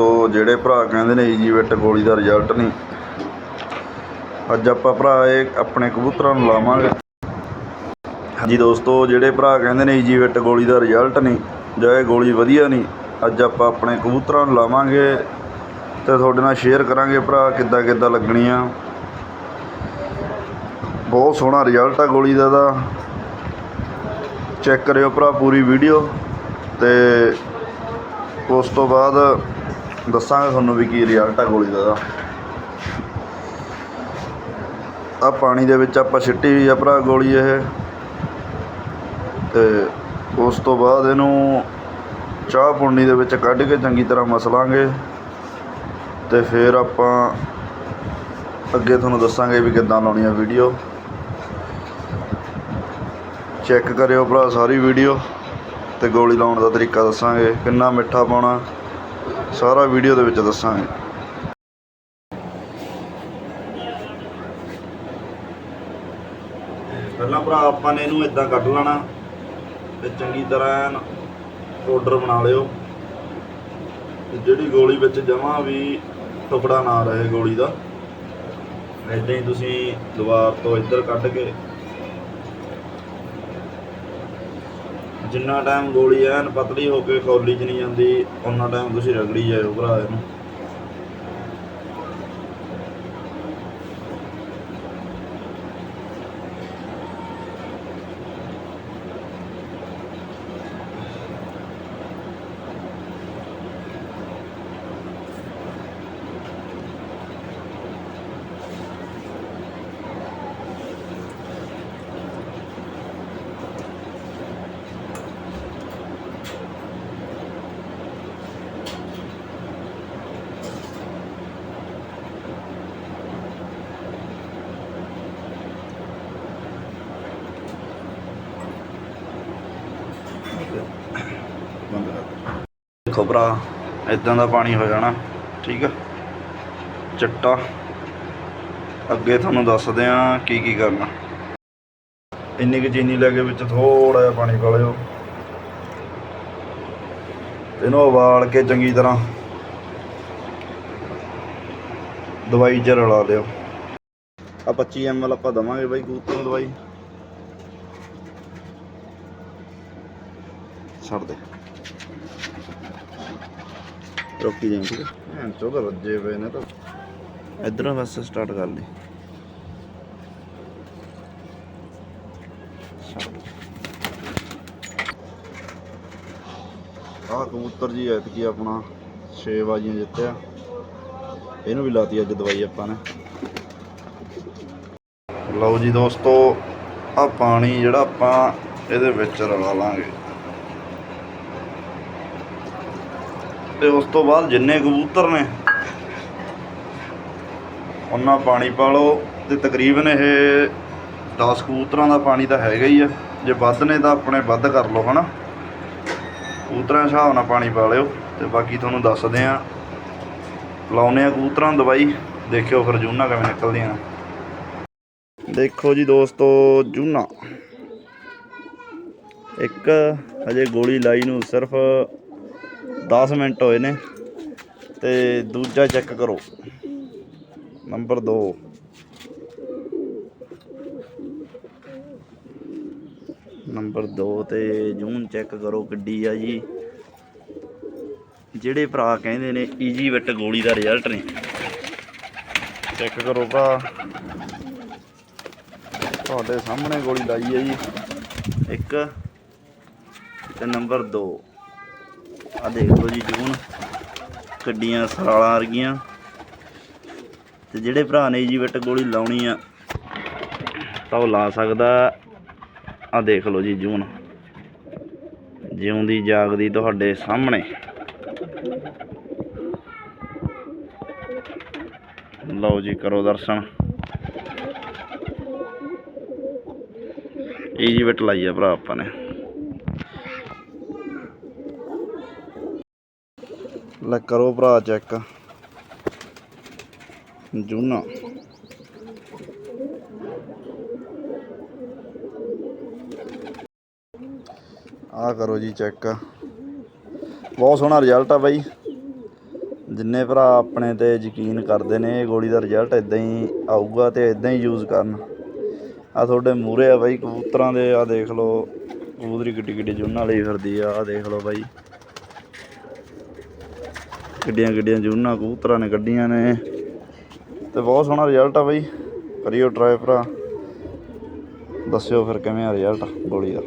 ਦੋਸਤੋ ਜਿਹੜੇ ਭਰਾ ਕਹਿੰਦੇ ਨੇ ਈਜੀ ਵਿਟ ਗੋਲੀ ਦਾ ਰਿਜ਼ਲਟ ਨਹੀਂ। ਅੱਜ ਆਪਾਂ ਭਰਾ ਇਹ ਆਪਣੇ ਕਬੂਤਰਾਂ ਨੂੰ ਲਾਵਾਂਗੇ। ਹਾਂਜੀ ਦੋਸਤੋ, ਜਿਹੜੇ ਭਰਾ ਕਹਿੰਦੇ ਨੇ ਈਜੀ ਵਿਟ ਗੋਲੀ ਦਾ ਰਿਜ਼ਲਟ ਨਹੀਂ, ਜਾਂ ਇਹ ਗੋਲੀ ਵਧੀਆ ਨਹੀਂ, ਅੱਜ ਆਪਾਂ ਆਪਣੇ ਕਬੂਤਰਾਂ ਨੂੰ ਲਾਵਾਂਗੇ ਤੇ ਤੁਹਾਡੇ ਨਾਲ ਸ਼ੇਅਰ ਕਰਾਂਗੇ ਭਰਾ ਕਿੱਦਾਂ ਕਿੱਦਾਂ ਲੱਗਣੀ ਆ ਬਹੁਤ ਸੋਹਣਾ ਰਿਜ਼ਲਟ ਆ ਗੋਲੀ ਦਾ ਦਾ ਚੈੱਕ ਕਰਿਓ ਭਰਾ ਪੂਰੀ ਵੀਡੀਓ ਤੇ ਉਸ ਤੋਂ ਬਾਅਦ ਦੱਸਾਂਗੇ ਤੁਹਾਨੂੰ ਵੀ ਕੀ ਰਿਜ਼ਲਟ ਆ ਗੋਲੀ ਦਾ। ਆ ਪਾਣੀ ਦੇ ਵਿੱਚ ਆਪਾਂ ਛਿੱਟੀ ਹੋਈ ਆ ਭਰਾ ਗੋਲੀ ਇਹ। ਤੇ ਉਸ ਤੋਂ ਬਾਅਦ ਇਹਨੂੰ ਚਾਹ ਪੁੰਨੀ ਦੇ ਵਿੱਚ ਕੱਢ ਕੇ ਚੰਗੀ ਤਰ੍ਹਾਂ ਮਸਲਾਂਗੇ। ਤੇ ਫਿਰ ਆਪਾਂ ਅੱਗੇ ਤੁਹਾਨੂੰ ਦੱਸਾਂਗੇ ਵੀ ਕਿੱਦਾਂ ਲਾਉਣੀ ਆ ਵੀਡੀਓ ਚੈੱਕ ਕਰਿਓ ਭਰਾ ਸਾਰੀ ਵੀਡੀਓ ਤੇ ਗੋਲੀ ਲਾਉਣ ਦਾ ਤਰੀਕਾ ਦੱਸਾਂਗੇ। ਕਿੰਨਾ ਮਿੱਠਾ ਪਾਉਣਾ। ਸਾਰਾ ਵੀਡੀਓ ਦੇ ਵਿੱਚ ਦੱਸਾਂਗੇ। ਪਹਿਲਾਂ ਭਰਾ, ਆਪਾਂ ਨੇ ਇਹਨੂੰ ਇਦਾਂ ਕੱਢ ਲੈਣਾ ਤੇ ਚੰਗੀ ਤਰ੍ਹਾਂ ਪਾਊਡਰ ਬਣਾ ਲਿਓ। ਤੇ ਜਿਹੜੀ ਗੋਲੀ ਵਿੱਚ ਜਮਾ ਵੀ ਟੁਕੜਾ ਨਾ ਰਹੇ ਗੋਲੀ ਦਾ ਇਦਾਂ ਹੀ ਤੁਸੀਂ ਦੀਵਾਰ ਤੋਂ ਇੱਧਰ ਕੱਢ ਕੇ ਜਿੰਨਾ ਟਾਈਮ ਗੋਲੀ ਐਨ ਪਤਲੀ ਹੋ ਕੇ ਖੋਲੀ 'ਚ ਨਹੀਂ ਜਾਂਦੀ ਉਹਨਾਂ ਟਾਈਮ ਤੁਸੀਂ ਰਗੜੀ ਜਾਇਓ ਭਰਾ ਇਹਨੂੰ। ਦੇਖੋ ਭਰਾ ਇਦਾਂ ਦਾ ਪਾਣੀ ਹੋ ਜਾਣਾ, ਠੀਕ ਆ? ਚਿੱਟਾ। ਅੱਗੇ ਤੁਹਾਨੂੰ ਦੱਸਦੇ ਆ ਕੀ ਕੀ ਕਰਨਾ। ਇੰਨੀ ਕੁ ਚੀਨੀ ਲੈ ਕੇ ਵਿੱਚ ਥੋੜਾ ਜਿਹਾ ਪਾਣੀ ਪਾ ਲਿਓ। ਇਹਨੂੰ ਉਬਾਲ ਕੇ ਚੰਗੀ ਤਰ੍ਹਾਂ ਦਵਾਈ ਚ ਰਲਾ ਦਿਓ। ਆ 25 ml ਆਪਾਂ ਦਵਾਂਗੇ ਬਾਈ ਕਬੂਤਰ ਨੂੰ ਦਵਾਈ। ਛੱਡ ਦੇ। ਰੋਕੀ ਜਾਈਂ ਠੀਕ ਹੈ ਐਂ ਚੋਦ ਰੱਜੇ ਪਏ ਨੇ ਤਾਂ। ਇਧਰੋਂ ਬਸ ਸਟਾਰਟ ਕਰ ਲਈ। ਆਹ ਕਬੂਤਰ ਜੀ ਐਤਕੀ ਆਪਣਾ 6 ਬਾਜੀਆਂ ਜਿੱਤਿਆ। ਇਹਨੂੰ ਵੀ ਲਾਤੀ ਅੱਜ ਦਵਾਈ ਆਪਾਂ ਨੇ। ਲਓ ਜੀ ਦੋਸਤੋ ਆ ਪਾਣੀ ਜਿਹੜਾ ਆਪਾਂ ਇਹਦੇ ਵਿੱਚ ਰਲਾ ਲਾਂਗੇ। ਤੇ ਉਸ ਤੋਂ ਬਾਅਦ ਜਿੰਨੇ ਕਬੂਤਰ ਨੇ, ਉਹਨਾਂ ਪਾਣੀ ਪਾ ਲਓ ਤੇ ਤਕਰੀਬਨ ਇਹ 10 ਕਬੂਤਰਾਂ ਦਾ ਪਾਣੀ ਤਾਂ ਹੈਗਾ ਹੀ ਆ। ਜੇ ਵੱਧ ਨੇ ਤਾਂ ਆਪਣੇ ਵੱਧ ਕਰ ਲਓ, ਹਨਾ? ਕਬੂਤਰਾਂ ਹਿਸਾਬ ਨਾਲ ਪਾਣੀ ਪਾ ਲਿਓ ਤੇ ਬਾਕੀ ਤੁਹਾਨੂੰ ਦੱਸਦੇ ਆ ਲਾਉਨੇ ਆ ਕਬੂਤਰਾਂ ਦਵਾਈ, ਦੇਖਿਓ ਫਿਰ ਜੂਨਾ ਕਿਵੇਂ ਨਿਕਲਦੀਆਂ ਦੇਖੋ ਜੀ ਦੋਸਤੋ, ਜੂਨਾ। ਇੱਕ ਹਜੇ ਗੋਲੀ ਲਾਈ ਨੂੰ ਸਿਰਫ 10 ਮਿੰਟ ਹੋਏ ਨੇ ਤੇ ਦੂਜਾ ਚੈੱਕ ਕਰੋ। ਨੰਬਰ 2 ਨੰਬਰ 2 ਤੇ ਜੂਨ ਚੈੱਕ ਕਰੋ ਕਿੱਡੀ ਆ ਜੀ। ਜਿਹੜੇ ਭਰਾ ਕਹਿੰਦੇ ਨੇ ਈਜੀ ਵਿਟ ਗੋਲੀ ਦਾ ਰਿਜ਼ਲਟ ਨੇ। ਚੈੱਕ ਕਰੋ ਭਰਾ। ਤੁਹਾਡੇ ਸਾਹਮਣੇ ਗੋਲੀ ਲਾਈ ਹੈ ਜੀ। ਇੱਕ ਤੇ ਨੰਬਰ 2 ਆ ਦੇਖ ਲਓ ਜੀ ਜੂਨ। ਗੱਡੀਆਂ ਸਾਲਾਂ ਵਰਗੀਆਂ। ਤੇ ਜਿਹੜੇ ਭਰਾ ਨੇ ਜੀ ਵਿਟ ਗੋਲੀ ਲਾਉਣੀ ਆ, ਤਾਂ ਉਹ ਲਾ ਸਕਦਾ। ਆ ਦੇਖ ਲਓ ਜੀ ਜੂਨ। ਜਿਉਂਦੀ ਜਾਗਦੀ ਤੁਹਾਡੇ ਸਾਹਮਣੇ। ਲਓ ਜੀ ਕਰੋ ਦਰਸ਼ਨ। ਈਜੀ ਵਿਟ ਲਾਈ ਆ ਭਰਾ ਆਪਾਂ ਨੇ। ਲੈ ਕਰੋ ਭਰਾ ਚੈੱਕ। ਜੂਨਾ। ਆ ਕਰੋ ਜੀ ਚੈੱਕ। ਬਹੁਤ ਸੋਹਣਾ ਰਿਜ਼ਲਟ ਆ ਬਾਈ। ਜਿੰਨੇ ਭਰਾ ਆਪਣੇ ਤੇ ਯਕੀਨ ਕਰਦੇ ਨੇ, ਇਹ ਗੋਲੀ ਦਾ ਰਿਜ਼ਲਟ ਇਦਾਂ ਹੀ ਆਊਗਾ ਤੇ ਇਦਾਂ ਹੀ ਯੂਜ਼ ਕਰਨ। ਆ ਤੁਹਾਡੇ ਮੂਹਰੇ ਆ ਬਾਈ ਕਬੂਤਰਾਂ ਦੇ ਆ ਦੇਖ ਲਓ। ਕਬੂਤਰੀ ਕਿੱਡੀ ਕਿੱਡੀ ਜੁੰਨਾਂ ਲਈ ਫਿਰਦੀ ਆ ਆ ਦੇਖ ਲਓ ਬਾਈ। ਕਿੱਡੀਆਂ ਕਿੱਡੀਆਂ ਜੂਨਾਂ ਕਬੂਤਰਾਂ ਨੇ ਕੱਢੀਆਂ ਨੇ। ਤੇ ਬਹੁਤ ਸੋਹਣਾ ਰਿਜ਼ਲਟ ਆ ਬਾਈ। ਕਰਿਓ ਟਰਾਈ ਭਰਾ। ਦੱਸਿਓ ਫਿਰ ਕਿਵੇਂ ਆ ਰਿਜ਼ਲਟ ਗੋਲੀ ਦਾ।